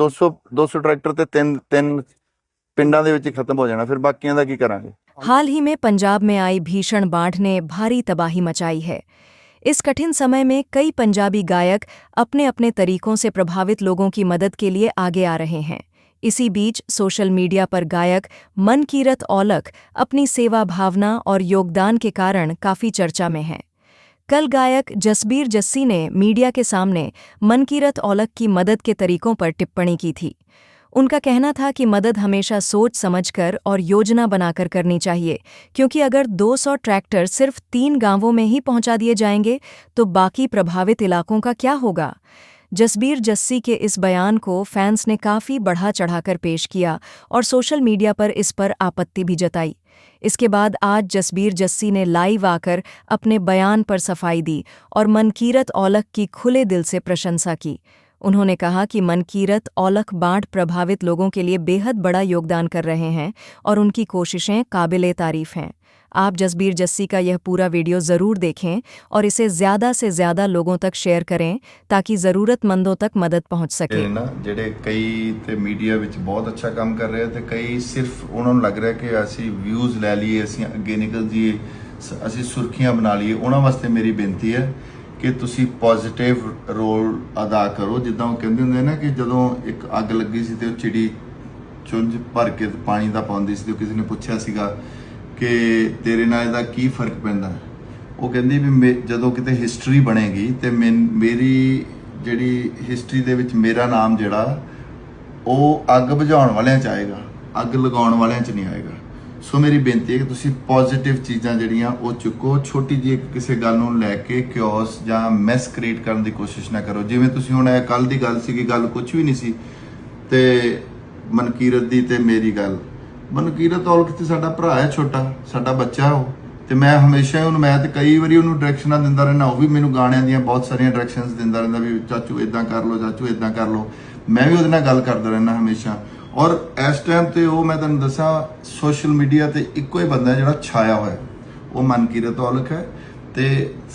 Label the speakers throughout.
Speaker 1: 200 200 tractor ਤੇ ਤਿੰਨ ਤਿੰਨ ਪਿੰਡਾਂ ਦੇ ਵਿੱਚ ਹੀ ਖਤਮ ਹੋ ਜਾਣਾ ਫਿਰ ਬਾਕੀਆਂ ਦਾ ਕੀ ਕਰਾਂਗੇ
Speaker 2: हाल ही में पंजाब में आई भीषण बाढ़ ने भारी तबाही मचाई है इस कठिन समय में कई पंजाबी गायक अपने अपने तरीकों से प्रभावित लोगों की मदद के लिए आगे आ रहे हैं इसी बीच सोशल मीडिया पर गायक मनकीरत औलख अपनी सेवा भावना और योगदान के कारण काफी चर्चा में हैं कल गायक जसबीर जस्सी ने मीडिया के सामने मनकीरत औलक की मदद के तरीकों पर टिप्पणी की थी। उनका कहना था कि मदद हमेशा सोच समझकर और योजना बनाकर करनी चाहिए, क्योंकि अगर 200 ट्रैक्टर सिर्फ़ तीन गाँवों में ही पहुँचा दिए जाएँगे तो बाकी प्रभावित इलाकों का क्या होगा? जसबीर जस्सी के इस बयान को फैंस ने काफ़ी बढ़ा चढ़ाकर पेश किया और सोशल मीडिया पर इस पर आपत्ति भी जताई। इसके बाद आज जसबीर जस्सी ने लाइव आकर अपने बयान पर सफ़ाई दी और मनकीरत औलख की खुले दिल से प्रशंसा की। उन्होंने कहा कि मनकीरत औलख बाढ़ प्रभावित लोगों के लिए बेहद बड़ा योगदान कर रहे हैं और उनकी कोशिशें काबिल तारीफ़ हैं। आप जसबीर जस्सी का यह पूरा वीडियो ज़रूर देखें और इसे ज़्यादा से ज़्यादा लोगों तक शेयर करें ताकि ज़रूरतमंदों तक मदद पहुंच सके
Speaker 1: ਇਹ ਨਾ ਜਿਹੜੇ ਕਈ ਤੇ ਮੀਡੀਆ ਵਿੱਚ ਬਹੁਤ ਅੱਛਾ ਕੰਮ ਕਰ ਰਹੇ ਆ ਤੇ ਕਈ ਸਿਰਫ ਉਹਨਾਂ ਨੂੰ ਲੱਗ ਰਿਹਾ ਕਿ ਅਸੀਂ ਵਿਊਜ਼ ਲੈ ਲਈਏ ਅਸੀਂ ਅੱਗੇ ਨਿਕਲ ਜਾਈਏ ਸ- ਅਸੀਂ ਸੁਰਖੀਆਂ ਬਣਾ ਲਈਏ ਉਹਨਾਂ ਵਾਸਤੇ ਮੇਰੀ ਬੇਨਤੀ ਹੈ ਕਿ ਤੁਸੀਂ ਪੋਜ਼ਿਟਿਵ ਰੋਲ ਅਦਾ ਕਰੋ ਜਿੱਦਾਂ ਉਹ ਕਹਿੰਦੇ ਹੁੰਦੇ ਨਾ ਕਿ ਜਦੋਂ ਇੱਕ ਅੱਗ ਲੱਗੀ ਸੀ ਤੇ ਉਹ ਚਿੜੀ ਚੁੰਝ ਭਰ ਕੇ ਪਾਣੀ ਦਾ ਪਾਉਂਦੀ ਸੀ ਤੇ ਕਿਸੇ ਨੇ ਪੁੱਛਿਆ ਸੀਗਾ ਕਿ ਤੇਰੇ ਨਾਲ ਇਹਦਾ ਕੀ ਫ਼ਰਕ ਪੈਂਦਾ? ਉਹ ਕਹਿੰਦੀ ਵੀ ਮੇ- ਜਦੋਂ ਕਿਤੇ ਹਿਸਟਰੀ ਬਣੇਗੀ ਤੇ ਮੇਰੀ ਜਿਹੜੀ ਹਿਸਟਰੀ ਦੇ ਵਿੱਚ ਮੇਰਾ ਨਾਮ ਜਿਹੜਾ, ਉਹ ਅੱਗ ਬੁਝਾਉਣ ਵਾਲਿਆਂ ਚ ਆਏਗਾ, ਅੱਗ ਲਗਾਉਣ ਵਾਲਿਆਂ ਚ ਨਹੀਂ ਆਏਗਾ। ਸੋ ਮੇਰੀ ਬੇਨਤੀ ਹੈ ਕਿ ਤੁਸੀਂ ਪੋਜ਼ਿਟਿਵ ਚੀਜ਼ਾਂ ਜਿਹੜੀਆਂ, ਉਹ ਚੁੱਕੋ। ਛੋਟੀ ਜਿਹੀ ਕਿਸੇ ਗੱਲ ਨੂੰ ਲੈ ਕੇ ਕਿਓਸ ਜਾਂ ਮੈਸ ਕ੍ਰੀਏਟ ਕਰਨ ਦੀ ਕੋਸ਼ਿਸ਼ ਨਾ ਕਰੋ। ਜਿਵੇਂ ਤੁਸੀਂ ਹੁਣ ਇਹ ਕੱਲ ਦੀ ਗੱਲ ਸੀਗੀ, ਗੱਲ ਕੁਝ ਵੀ ਨਹੀਂ ਸੀ, ਤੇ ਮਨਕੀਰਤ ਦੀ ਤੇ ਮੇਰੀ ਗੱਲ। ਮਨਕੀਰਤ ਔਲਖ ਤੇ ਸਾਡਾ ਭਰਾ ਹੈ ਛੋਟਾ, ਸਾਡਾ ਬੱਚਾ ਉਹ। ਤੇ ਮੈਂ ਹਮੇਸ਼ਾ ਹੀ ਉਹਨੂੰ, ਮੈਂ ਤੇ ਕਈ ਵਾਰੀ ਉਹਨੂੰ ਡਾਇਰੈਕਸ਼ਨਾਂ ਦਿੰਦਾ ਰਹਿਣਾ ਉਹ ਵੀ ਮੈਨੂੰ ਗਾਣਿਆਂ ਦੀਆਂ ਬਹੁਤ ਸਾਰੀਆਂ ਡਾਇਰੈਕਸ਼ਨਸ ਦਿੰਦਾ ਰਹਿੰਦਾ ਵੀ ਚਾਚੂ ਇਦਾਂ ਕਰ ਲਓ, ਚਾਚੂ ਇਦਾਂ ਕਰ ਲਓ। ਮੈਂ ਵੀ ਉਹਦੇ ਨਾਲ ਗੱਲ ਕਰਦਾ ਰਹਿਣਾ ਹਮੇਸ਼ਾ। ਔਰ ਇਸ ਟਾਈਮ ਤੇ ਉਹ ਮੈਂ ਤੁਹਾਨੂੰ ਦੱਸਾਂ ਸੋਸ਼ਲ ਮੀਡੀਆ ਤੇ ਇੱਕੋ ਹੀ ਬੰਦਾ ਜਿਹੜਾ ਛਾਇਆ ਹੋਇਆ। ਉਹ ਮਨਕੀਰਤ ਔਲਖ ਹੈ। ਤੇ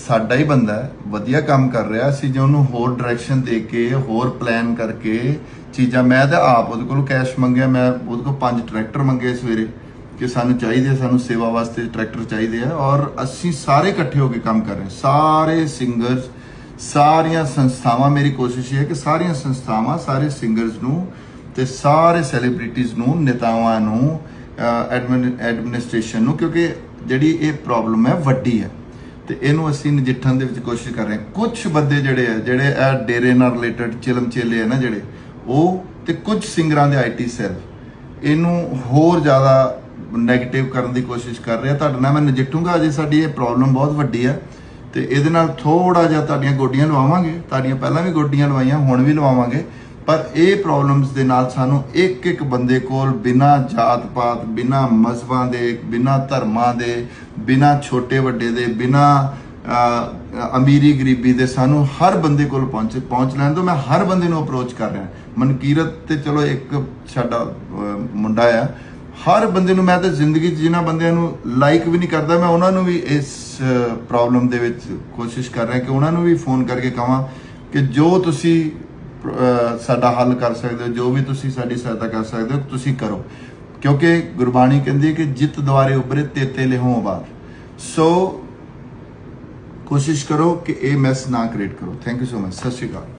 Speaker 1: ਸਾਡਾ ਹੀ ਬੰਦਾ ਵਧੀਆ ਕੰਮ ਕਰ ਰਿਹਾ ਸੀ ਜੇ ਉਹਨੂੰ ਹੋਰ ਡਾਇਰੈਕਸ਼ਨ ਦੇ ਕੇ ਹੋਰ ਪਲਾਨ ਕਰਕੇ ਚੀਜ਼ਾਂ ਮੈਂ ਤਾਂ ਆਪ ਉਹਦੇ ਕੋਲ ਕੈਸ਼ ਮੰਗਿਆ ਮੈਂ ਉਹਦੇ ਕੋਲ ਪੰਜ ਟਰੈਕਟਰ ਮੰਗੇ ਸਵੇਰੇ ਕਿ ਸਾਨੂੰ ਚਾਹੀਦੇ ਆ, ਸਾਨੂੰ ਸੇਵਾ ਵਾਸਤੇ ਟਰੈਕਟਰ ਚਾਹੀਦੇ ਆ ਔਰ ਅਸੀਂ ਸਾਰੇ ਇਕੱਠੇ ਹੋ ਕੇ ਕੰਮ ਕਰ ਰਹੇ ਸਾਰੇ ਸਿੰਗਰਸ ਸਾਰੀਆਂ ਸੰਸਥਾਵਾਂ ਮੇਰੀ ਕੋਸ਼ਿਸ਼ ਇਹ ਹੈ ਕਿ ਸਾਰੀਆਂ ਸੰਸਥਾਵਾਂ ਸਾਰੇ ਸਿੰਗਰਸ ਨੂੰ ਤੇ ਸਾਰੇ ਸੈਲੀਬ੍ਰਿਟੀਜ਼ ਨੂੰ ਨੇਤਾਵਾਂ ਨੂੰ ਐਡਮਿਨਿਸਟ੍ਰੇਸ਼ਨ ਨੂੰ ਕਿਉਂਕਿ ਜਿਹੜੀ ਇਹ ਪ੍ਰੋਬਲਮ ਹੈ ਵੱਡੀ ਹੈ। ਤੇ ਇਹਨੂੰ ਅਸੀਂ ਨਜਿੱਠਣ ਦੇ ਵਿੱਚ ਕੋਸ਼ਿਸ਼ ਕਰ ਰਹੇ ਹਾਂ। ਕੁਝ ਬੰਦੇ ਜਿਹੜੇ ਆ, ਜਿਹੜੇ ਇਹ ਡੇਰੇ ਨਾਲ ਰਿਲੇਟਡ ਚਿਲਮ ਚੇਲੇ ਆ ਨਾ ਜਿਹੜੇ, ਉਹ ਤੇ ਕੁਝ ਸਿੰਗਰਾਂ ਦੇ ਆਈਟੀ ਸੈੱਲ ਇਹਨੂੰ ਹੋਰ ਜ਼ਿਆਦਾ ਨੈਗੇਟਿਵ ਕਰਨ ਦੀ ਕੋਸ਼ਿਸ਼ ਕਰ ਰਿਹਾ ਤੁਹਾਡੇ ਨਾਲ ਮੈਂ ਨਜਿੱਠੂੰਗਾ, ਅਜੇ ਸਾਡੀ ਇਹ ਪ੍ਰੋਬਲਮ ਬਹੁਤ ਵੱਡੀ ਹੈ ਤੇ ਇਹਦੇ ਨਾਲ ਥੋੜਾ ਜਿਹਾ ਤੁਹਾਡੀਆਂ ਗੋਡੀਆਂ ਲਵਾਵਾਂਗੇ। ਤੁਹਾਡੀਆਂ ਪਹਿਲਾਂ ਵੀ ਗੋਡੀਆਂ ਲਵਾਈਆਂ, ਹੁਣ ਵੀ ਲਵਾਵਾਂਗੇ। ਪਰ ਇਹ ਪ੍ਰੋਬਲਮਸ ਦੇ ਨਾਲ ਸਾਨੂੰ ਇੱਕ ਇੱਕ ਬੰਦੇ ਕੋਲ ਬਿਨਾ ਜਾਤ ਪਾਤ ਬਿਨਾ ਮਜ਼ਹਬਾਂ ਦੇ, ਬਿਨਾ ਧਰਮਾਂ ਦੇ, ਬਿਨਾ ਛੋਟੇ ਵੱਡੇ ਦੇ, ਬਿਨਾ ਅਮੀਰੀ ਗਰੀਬੀ ਦੇ ਸਾਨੂੰ ਹਰ ਬੰਦੇ ਕੋਲ ਪਹੁੰਚ ਪਹੁੰਚ ਲੈਣ ਤੋਂ ਮੈਂ ਹਰ ਬੰਦੇ ਨੂੰ ਅਪਰੋਚ ਕਰ ਰਿਹਾ। ਮਨਕੀਰਤ ਤੇ ਚਲੋ ਇੱਕ ਸਾਡਾ ਮੁੰਡਾ ਆ। ਹਰ ਬੰਦੇ ਨੂੰ ਮੈਂ ਤਾਂ ਜ਼ਿੰਦਗੀ 'ਚ ਜਿਨ੍ਹਾਂ ਬੰਦਿਆਂ ਨੂੰ ਲਾਈਕ ਵੀ ਨਹੀਂ ਕਰਦਾ, ਮੈਂ ਉਹਨਾਂ ਨੂੰ ਵੀ ਇਸ ਪ੍ਰੋਬਲਮ ਦੇ ਵਿੱਚ ਕੋਸ਼ਿਸ਼ ਕਰ ਰਿਹਾ ਕਿ ਉਹਨਾਂ ਨੂੰ ਵੀ ਫੋਨ ਕਰਕੇ ਕਹਾਂ ਕਿ ਜੋ ਤੁਸੀਂ ਸਾਡਾ ਹੱਲ ਕਰ ਸਕਦੇ ਹੋ, ਜੋ ਵੀ ਤੁਸੀਂ ਸਾਡੀ ਸਹਾਇਤਾ ਕਰ ਸਕਦੇ ਹੋ, ਤੁਸੀਂ ਕਰੋ। ਕਿਉਂਕਿ ਗੁਰਬਾਣੀ ਕਹਿੰਦੀ ਹੈ ਕਿ ਜਿੱਤ ਦੁਆਰੇ ਉਬਰੇ ਤੇਤੇ ਲਿਹੋਂ ਬਾਰ ਸੋ ਕੋਸ਼ਿਸ਼ ਕਰੋ ਕਿ ਇਹ ਮੈਸ ਨਾ ਕ੍ਰੀਏਟ ਕਰੋ। ਥੈਂਕ ਯੂ ਸੋ ਮਚ ਸਤਿ ਸ਼੍ਰੀ ਅਕਾਲ।